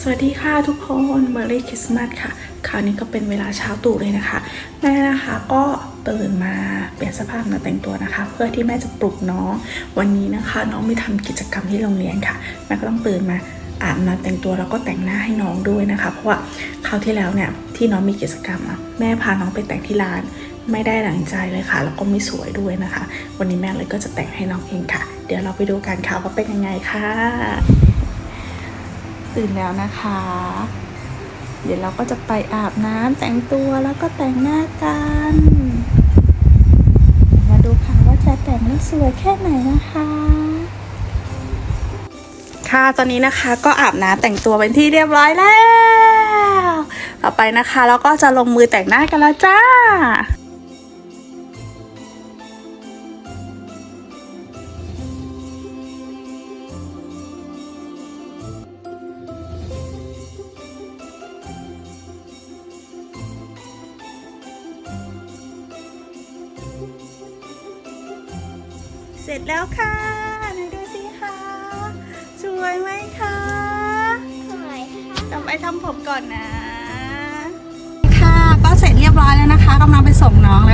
สวัสดีค่ะทุกคน Merry Christmas ค่ะ คราวนี้ก็เป็นเวลาเช้าตู่เลยนะคะ แม่นะคะก็ตื่นมาเปลี่ยนเสภาพมาแต่งตัวนะคะ เพื่อที่แม่จะปลุกน้อง วันนี้นะคะน้องไม่ทำกิจกรรมที่โรงเรียนค่ะ แม่ก็ต้องตื่นมาอาบน้ำแต่งตัวแล้วก็แต่งหน้าให้น้องด้วยนะคะ เพราะว่าคราวที่แล้วเนี่ยที่น้องมีกิจกรรมอะแม่พาน้องไปแต่งที่ร้าน ไม่ได้ดังใจเลยค่ะ แล้วก็ไม่สวยด้วยนะคะ วันนี้แม่เลยก็จะแต่งให้น้องเองค่ะ เดี๋ยวเราไปดูกันค่ะว่าเป็นยังไงค่ะ ตื่นแล้วนะคะ เดี๋ยวเราก็จะไปอาบน้ำแต่งตัวแล้วก็แต่งหน้ากัน มาดูค่ะว่าจะแต่งแล้วสวยแค่ไหนนะคะค่ะตอนนี้นะคะก็อาบน้ำแต่งตัวเป็นที่เรียบร้อยแล้ว ต่อไปนะคะเราก็จะลงมือแต่งหน้ากันแล้วจ้า เสร็จแล้วค่ะไหนดูสิคะสวยไหมคะสวยค่ะต่อไปทำผมก่อนนะ ค่ะ ก็เสร็จเรียบร้อยแล้วนะคะกำลังไปส่งน้องแล้วค่ะ